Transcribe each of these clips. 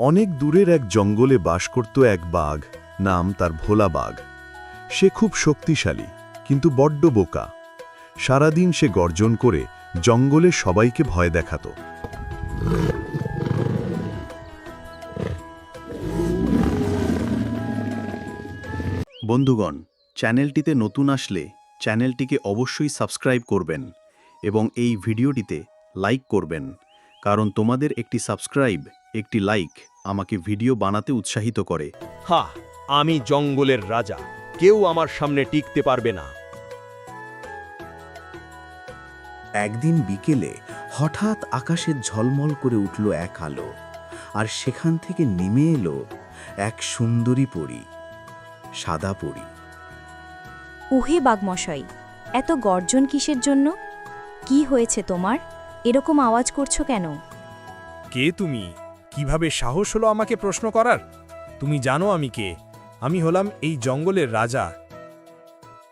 অনেক দূরের এক জঙ্গলে বাস করত এক বাঘ, নাম তার ভোলা বাঘ। সে খুব শক্তিশালী, কিন্তু বড্ড বোকা। সারাদিন সে গর্জন করে জঙ্গলে সবাইকে ভয় দেখাত। বন্ধুগণ, চ্যানেলটিতে নতুন আসলে চ্যানেলটিকে অবশ্যই সাবস্ক্রাইব করবেন এবং এই ভিডিওটিতে লাইক করবেন, কারণ তোমাদের একটি সাবস্ক্রাইব একটি লাইক আমাকে ভিডিও বানাতে উৎসাহিত করে। হা আমি জঙ্গলের রাজা। কেউ আমার সামনে টিকতে পারবে না। একদিন বিকেলে হঠাৎ আকাশে ঝলমল করে উঠল এক আলো আর সেখান থেকে নেমে এলো এক সুন্দরী পরী সাদা পরী। উহে বাঘমশাই এত গর্জন কিসের জন্য? কি হয়েছে তোমার? এরকম আওয়াজ করছ কেন? কে তুমি? কীভাবে সাহস হলো আমাকে প্রশ্ন করার? তুমি জানো আমি কে। আমি হলাম এই জঙ্গলের রাজা।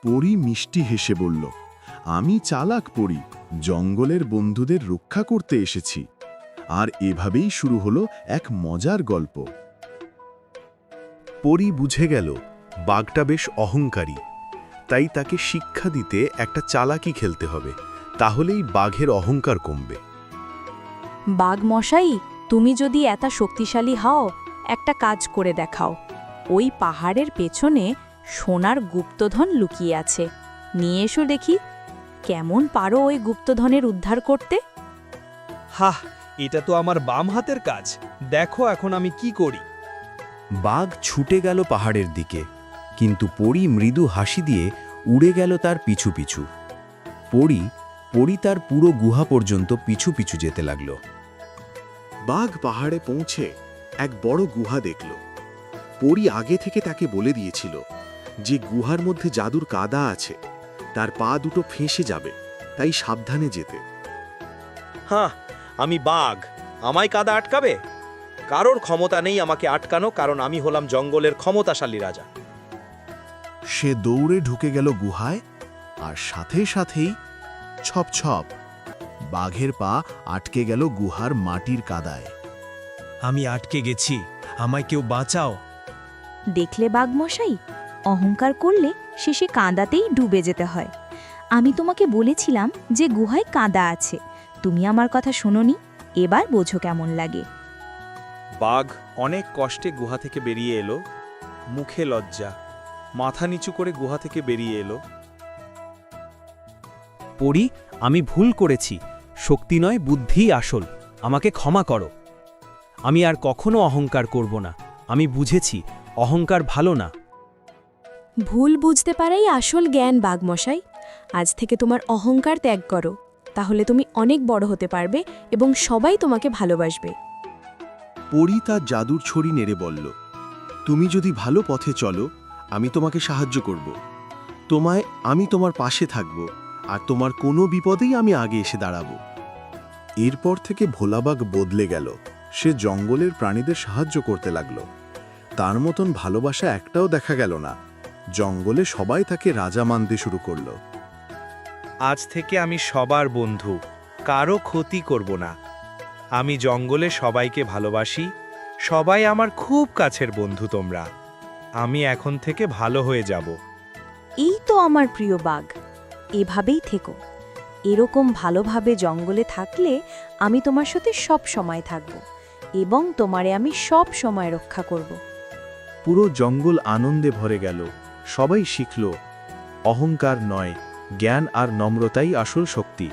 পরি মিষ্টি হেসে বলল আমি চালাক পড়ি জঙ্গলের বন্ধুদের রক্ষা করতে এসেছি। আর এভাবেই শুরু হলো এক মজার গল্প। পরি বুঝে গেল বাঘটা বেশ অহংকারী। তাই তাকে শিক্ষা দিতে একটা চালাকি খেলতে হবে তাহলেই বাঘের অহংকার কমবে। বাঘমশাই তুমি যদি এত শক্তিশালী হও একটা কাজ করে দেখাও। ওই পাহাড়ের পেছনে সোনার গুপ্তধন লুকিয়ে আছে। নিয়ে এসো দেখি কেমন পারো ওই গুপ্তধনের উদ্ধার করতে? হাহ এটা তো আমার বাম হাতের কাজ। দেখো এখন আমি কি করি। বাঘ ছুটে গেল পাহাড়ের দিকে কিন্তু পরী মৃদু হাসি দিয়ে উড়ে গেল তার পিছু পিছু। পরী পরী তার পুরো গুহা পর্যন্ত পিছু পিছু যেতে লাগল। বাঘ পাহাড়ে পৌঁছে এক বড় গুহা দেখল। পরি আগে থেকে তাকে বলে দিয়েছিল যে গুহার মধ্যে জাদুর কাদা আছে তার পা দুটো ফেঁসে যাবে তাই সাবধানে যেতে। হ্যাঁ আমি বাঘ আমায় কাদা আটকাবে? কারোর ক্ষমতা নেই আমাকে আটকানো কারণ আমি হলাম জঙ্গলের ক্ষমতাশালী রাজা। সে দৌড়ে ঢুকে গেল গুহায় আর সাথে সাথেই ছপ ছপ বাঘের পা আটকে গেল গুহার মাটির কাদায়। আমি আটকে গেছি আমায় কেউ বাঁচাও। দেখলে বাঘমশাই অহংকার করলে শেষে কাঁদাতেই ডুবে যেতে হয়। আমি তোমাকে বলেছিলাম যে গুহায় কাঁদা আছে। তুমি আমার কথা শোনোনি এবার বোঝো কেমন লাগে। বাঘ অনেক কষ্টে গুহা থেকে বেরিয়ে এলো। মুখে লজ্জা মাথা নিচু করে গুহা থেকে বেরিয়ে এলো। পড়ি আমি ভুল করেছি। শক্তি নয় বুদ্ধিই আসল। আমাকে ক্ষমা করো। আমি আর কখনো অহংকার করব না। আমি বুঝেছি অহংকার ভালো না। ভুল বুঝতে পারাই আসল জ্ঞান বাঘমশাই। আজ থেকে তোমার অহংকার ত্যাগ করো। তাহলে তুমি অনেক বড় হতে পারবে এবং সবাই তোমাকে ভালোবাসবে। পরি তার জাদুর ছড়ি নেড়ে বলল তুমি যদি ভালো পথে চলো আমি তোমাকে সাহায্য করব। তোমায় আমি তোমার পাশে থাকব আর তোমার কোনো বিপদেই আমি আগে এসে দাঁড়াবো। এরপর থেকে ভোলাবাগ বদলে গেল। সে জঙ্গলের প্রাণীদের সাহায্য করতে লাগল। তার মতন ভালোবাসা একটাও দেখা গেল না। জঙ্গলে সবাই তাকে রাজা মানতে শুরু করল। আজ থেকে আমি সবার বন্ধু কারও ক্ষতি করব না। আমি জঙ্গলে সবাইকে ভালোবাসি সবাই আমার খুব কাছের বন্ধু তোমরা। আমি এখন থেকে ভালো হয়ে যাব। এই তো আমার প্রিয় বাঘ। এভাবেই থেকো। এরকম ভালোভাবে জঙ্গলে থাকলে আমি তোমার সাথে সব সময় থাকব এবং তোমারে আমি সব সময় রক্ষা করব। পুরো জঙ্গল আনন্দে ভরে গেল। সবাই শিখল, অহংকার নয়, জ্ঞান আর নম্রতাই আসল শক্তি।